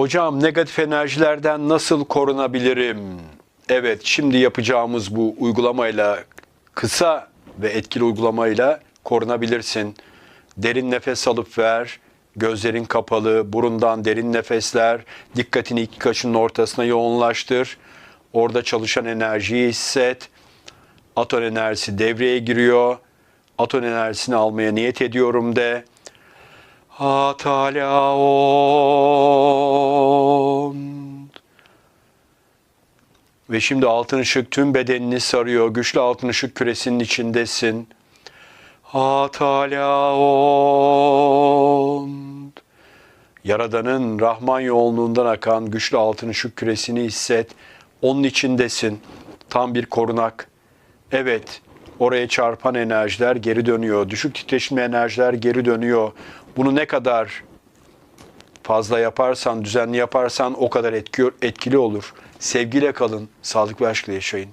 Hocam negatif enerjilerden nasıl korunabilirim? Evet, şimdi yapacağımız bu uygulamayla kısa ve etkili uygulamayla korunabilirsin. Derin nefes alıp ver. Gözlerin kapalı, burundan derin nefesler. Dikkatini iki kaşının ortasına yoğunlaştır. Orada çalışan enerjiyi hisset. Aton enerjisi devreye giriyor. Aton enerjisini almaya niyet ediyorum de. Hatalaon. Ve şimdi altın ışık tüm bedenini sarıyor. Güçlü altın ışık küresinin içindesin. Hatalaon. Yaradan'ın Rahman yoğunluğundan akan güçlü altın ışık küresini hisset. Onun içindesin. Tam bir korunak. Evet, oraya çarpan enerjiler geri dönüyor. Düşük titreşimli enerjiler geri dönüyor. Bunu ne kadar fazla yaparsan, düzenli yaparsan o kadar etki, etkili olur. Sevgiyle kalın, sağlık ve aşkla yaşayın.